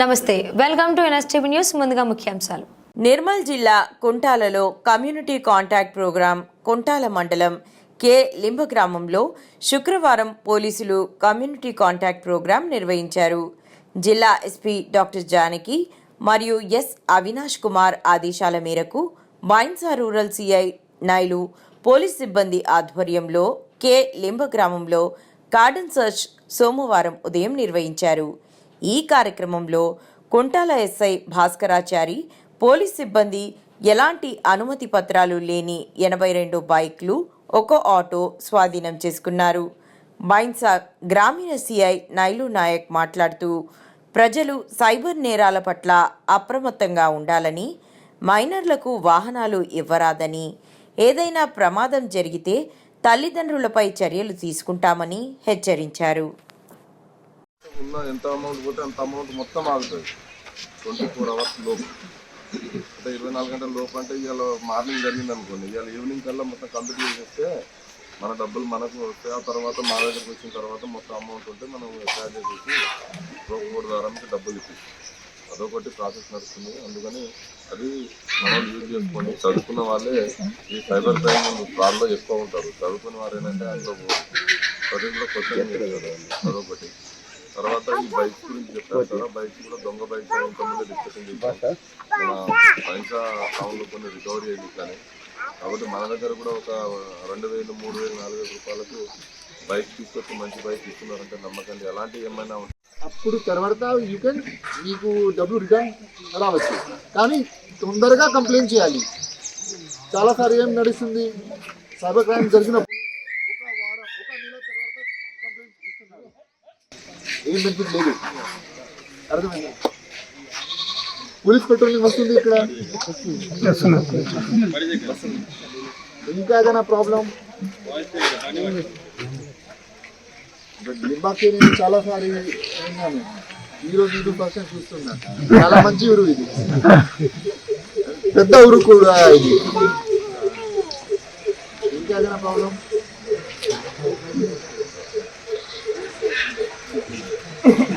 నమస్తే welcome to NSTV news ముందుగా ముఖ్యాంశాలు. నిర్మల్ జిల్లా కుంటాలలో కమ్యూనిటీ కాంటాక్ట్ ప్రోగ్రాం కుంటాల మండలం కె లింబ గ్రామంలో శుక్రవారం పోలీసులు కమ్యూనిటీ కాంటాక్ట్ ప్రోగ్రాం నిర్వహించారు. జిల్లా ఎస్పీ డాక్టర్ జానకి మరియు ఎస్ అవినాష్ కుమార్ ఆదేశాల మేరకు బాయిన్సా రూరల్ సిఐ నాయులు పోలీస్ సిబ్బంది ఆధ్వర్యంలో కె లింబ గ్రామంలో గార్డెన్ సర్చ్ సోమవారం ఉదయం నిర్వహించారు. ఈ కార్యక్రమంలో కుంటాల ఎస్ఐ భాస్కరాచారి పోలీస్ సిబ్బంది ఎలాంటి అనుమతి పత్రాలు లేని ఎనభై రెండు బైక్లు ఒక ఆటో స్వాధీనం చేసుకున్నారు. బైన్సా గ్రామీణ సిఐ నైలు నాయక్ మాట్లాడుతూ ప్రజలు సైబర్ నేరాల పట్ల అప్రమత్తంగా ఉండాలని మైనర్లకు వాహనాలు ఇవ్వరాదని ఏదైనా ప్రమాదం జరిగితే తల్లిదండ్రులపై చర్యలు తీసుకుంటామని హెచ్చరించారు. ఉన్న ఎంత అమౌంట్ పోతే అంత అమౌంట్ మొత్తం ఆగుతుంది. ట్వంటీ ఫోర్ అవర్స్ లోపు. అంటే ఇరవై నాలుగు గంటల లోపు అంటే ఇవాళ మార్నింగ్ జరిగింది అనుకోండి. ఇవాళ ఈవినింగ్ కల్లా మొత్తం కంప్లీట్ చేసేస్తే మన డబ్బులు మనకు వస్తాయి ఆ తర్వాత మా దగ్గరకు వచ్చిన తర్వాత మొత్తం అమౌంట్ ఉంటే మనం ఛార్జ్ చేసేసి రోడ్ ద్వారా మీకు డబ్బులు ఇప్పిస్తాం అదొకటి ప్రాసెస్ నడుస్తుంది. అందుకని అది మనం యూజ్ చేసుకోండి. చదువుకున్న వాళ్ళే ఈ సైబర్ క్రైమ్ ఫ్రాడ్లో ఎక్కువ ఉంటారు. చదువుకున్న వారు ఏంటంటే అందులో చదువులో క్వశ్చన్ అదొకటి. తర్వాత ఈ బైక్స్ గురించి చెప్పారు కదా బైక్స్ కూడా దొంగ బైక్స్ ఇంతకుముందు డిస్కషన్ చేశాం మన పైసా టౌన్లో కొన్ని రికవరీ అయ్యింది కానీ కాబట్టి మన దగ్గర కూడా ఒక రెండు వేలు మూడు వేలు నాలుగు వేల రూపాయలకు బైక్ తీసుకొచ్చి మంచి బైక్ ఇస్తున్నారంటే నమ్మకండి. ఎలాంటి ఏమైనా అప్పుడు తర్వాత యూ కెన్ మీకు డబ్బులు రిటర్న్ రావచ్చు. కానీ తొందరగా కంప్లైంట్ చేయాలి. చాలాసార్లు ఏం నడుస్తుంది? సైబర్ క్రైమ్ జరిగినప్పుడు ఒక వారం ఒక నెల తర్వాత కంప్లైంట్ ఇస్తున్నారు ఏం బెనిఫిట్ లేదు. అర్థమైంది? పోలీస్ పెట్రోలింగ్ వస్తుంది ఇక్కడ. ఇంకా ఏదైనా ప్రాబ్లం లింబాకి నేను చాలాసారి విన్నాను. ఈ రోజు ఇది ఫస్ట్ టైం చూస్తున్నా. చాలా మంచి ఊరు ఇది. పెద్ద ఊరు కూడా ఇది. ఇంకా ఏదైనా ప్రాబ్లం